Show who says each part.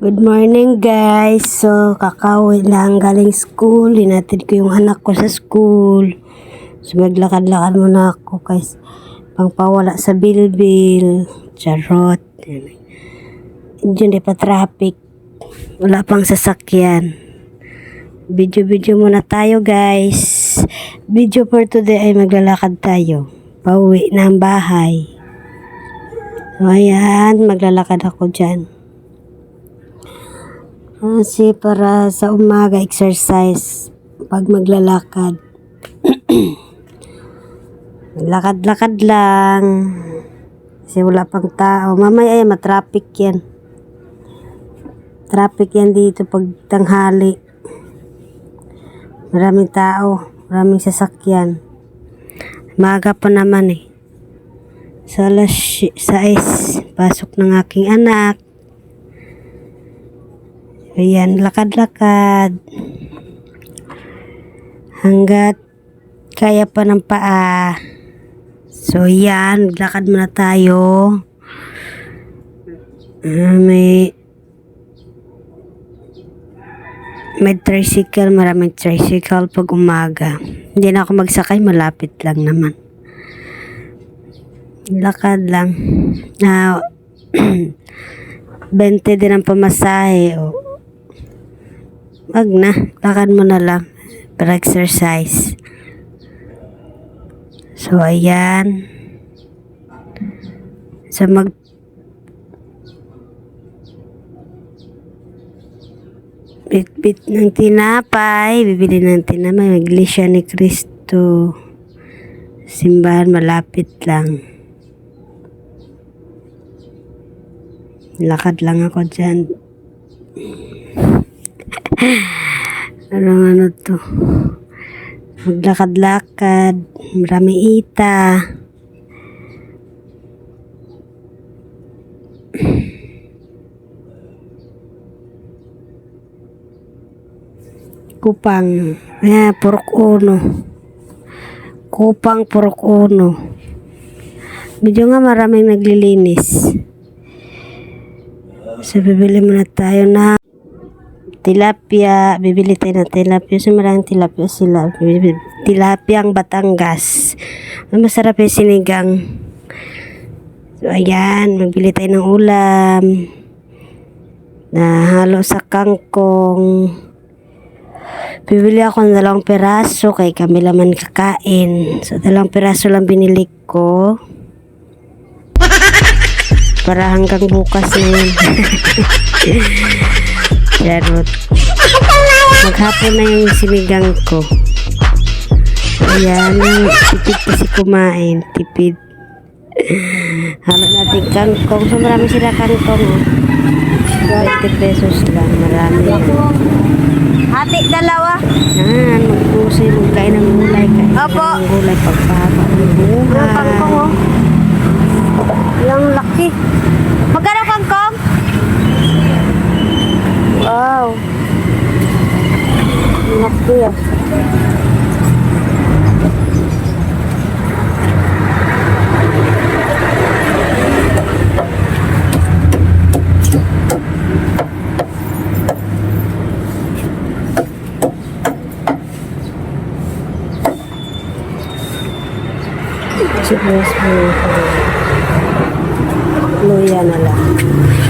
Speaker 1: Good morning guys. So, kakauwi lang galing school. Hinatid ko yung anak ko sa school. So, maglakad-lakad muna ako guys. Pangpawala sa bilbil. Charot. Diyan di pa traffic. Wala pang sasakyan. Video-video muna tayo guys. Video for today ay maglalakad tayo. Pauwi na ang bahay. So, ayan. Maglalakad ako dyan. Kasi para sa umaga exercise pag maglalakad. Lakad-lakad lang. Kasi wala pang tao. Mamaya ay matraffic yan. Traffic yan dito pag tanghali. Maraming tao. Maraming sasakyan. Maga pa naman eh. Sa alas 6, pasok ng aking anak. Ayan, lakad-lakad. Hanggat kaya pa ng paa. So, yan. Lakad muna tayo. Ah, may may tricycle. Maraming tricycle pag umaga. Hindi na ako magsakay. Malapit lang naman. Lakad lang. Na 20 din ang pamasahe. O, wag na. Lakad mo na lang. Para exercise. So, ayan. So, mag bit-bit ng tinapay. Bibili ng tinapay. Iglesia ni Cristo. Simbahan malapit lang. Lakad lang ako dyan. Anong ano to? Maglakad-lakad. Marami ita. Kupang. Eh, purok uno. Kupang purok uno. Medyo nga maraming naglilinis. So, bibili muna tayo na tilapia. Bibili tayo ng tilapia. So, maraming tilapia sila. Tilapia ang Batangas. Ang Masarap yung sinigang. So, ayan. Magbili tayo ng ulam. Na halo sa kangkong. Bibili ako ng dalawang peraso kay kami laman kakain. So, dalawang peraso lang binili ko. Para hanggang bukas na yun. Charot. Maghapon na yung sinigang ko. Ayan, tipid kasi kumain. Tipid. Halo natin kangkong. So, marami sila kangkong. oh. 20 pesos lang. Marami.
Speaker 2: Hati dalawa.
Speaker 1: Yan, magpusi, magkain ng gulay. Kain
Speaker 2: Opo.
Speaker 1: ng gulay pagpapa ng
Speaker 2: Yung kangkong
Speaker 1: buhay.
Speaker 2: oh. Yung laki. Magkano kangkong? Wow. Ang Laki ah.
Speaker 1: Sibuyas mo. Luya na lang.